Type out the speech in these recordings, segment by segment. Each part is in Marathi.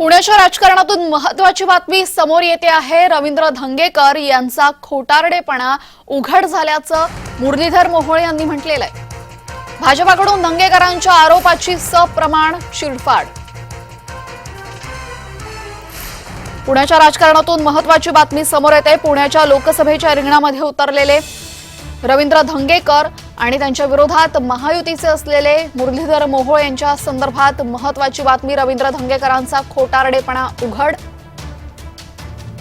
पुण्याच्या राजकारणातून महत्वाची बातमी समोर येते आहे. रवींद्र धंगेकर यांचा खोटारडेपणा उघड झाल्याचं मुरलीधर मोहोळे यांनी म्हटलेलं आहे. भाजपाकडून धंगेकरांच्या आरोपाची सप्रमाण चिडफाड पुण्याच्या राजकारणातून महत्वाची बातमी समोर येते. पुण्याच्या लोकसभेच्या रिंगणामध्ये उतरलेले रवींद्र धंगेकर आणि त्यांच्या विरोधात महायुतीचे असलेले मुरलीधर मोहोळ यांच्या संदर्भात महत्वाची बातमी रवींद्र धंगेकरांचा खोटारडेपणा उघड.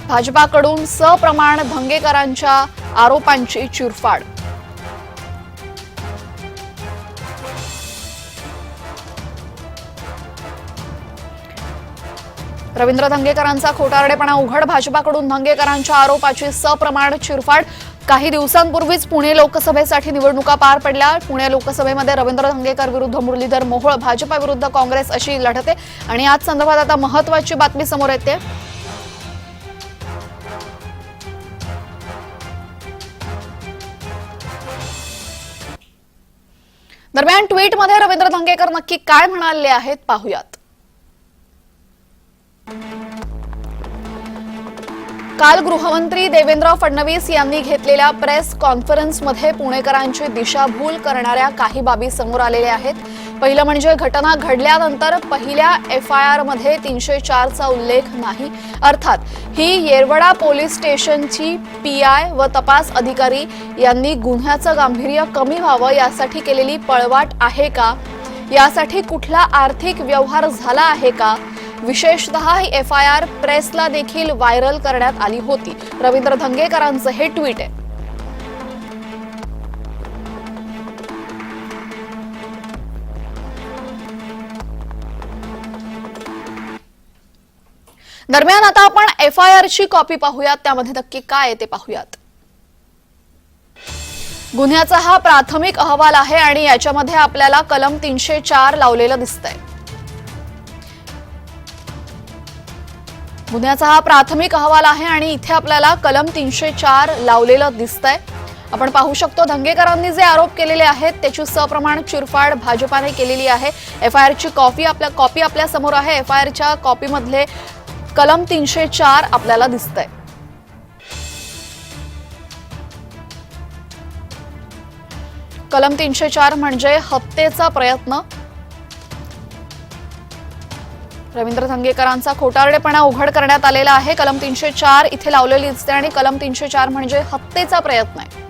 भाजपाकडून सप्रमाण धंगेकरांच्या आरोपांची चिरफाड. रवींद्र धंगेकरांचा खोटारडेपणा उघड. भाजपाकडून धंगेकरांच्या आरोपाची सप्रमाण चिरफाड. काही दिवसांपूर्वीच पुणे लोकसभेसाठी निवडणुका पार पडल्या. पुणे लोकसभेमध्ये रवींद्र धंगेकर विरुद्ध मुरलीधर मोहोळ भाजपाविरुद्ध काँग्रेस अशी लढते. आणि याच संदर्भात आता महत्वाची बातमी समोर येते. दरम्यान ट्विटमध्ये रवींद्र धंगेकर नक्की काय म्हणाले आहेत पाहुयात. काल गृहमंत्री देवेंद्र फडणवीस यांनी घेतलेल्या प्रेस कॉन्फरन्समध्ये पुणेकरांची दिशाभूल करणाऱ्या काही बाबी समोर आलेल्या आहेत. पहिलं म्हणजे घटना घडल्यानंतर पहिल्या एफ आय आरमध्ये तीनशे चारचा उल्लेख नाही. अर्थात ही येरवडा पोलीस स्टेशनची पी आय व तपास अधिकारी यांनी गुन्ह्याचं गांभीर्य कमी व्हावं यासाठी केलेली पळवाट आहे का? यासाठी कुठला आर्थिक व्यवहार झाला आहे का? विशेषतः ही एफ आय आर प्रेसला देखील व्हायरल करण्यात आली होती. रवींद्र धंगेकरांचं हे ट्विट आहे. दरम्यान आता आपण एफ आय आरची कॉपी पाहूयात. त्यामध्ये नक्की काय आहे ते पाहूयात. गुन्ह्याचा हा प्राथमिक अहवाल आहे आणि याच्यामध्ये आपल्याला कलम तीनशे चार लावलेलं दिसतंय. गुन्ह्याचा हा प्राथमिक अहवाल आहे आणि इथे आपल्याला कलम तीनशे चार लावलेलं दिसतंय. आपण पाहू शकतो धंगेकरांनी जे आरोप केलेले आहेत त्याची सप्रमाण चिरफाड भाजपाने केलेली आहे. एफ आय आरची कॉपी आपल्या कॉपी आपल्यासमोर आहे. एफ आय आरच्या कॉपीमधले कलम तीनशे चार आपल्याला दिसतंय. कलम तीनशे चार म्हणजे हत्येचा प्रयत्न. रवींद्र धंगेकरांचा खोटारडेपणा उघड करण्यात आलेला आहे. कलम तीनशे चार इथे लावलेली दिसते आणि कलम तीनशे चार म्हणजे हत्येचा प्रयत्न आहे.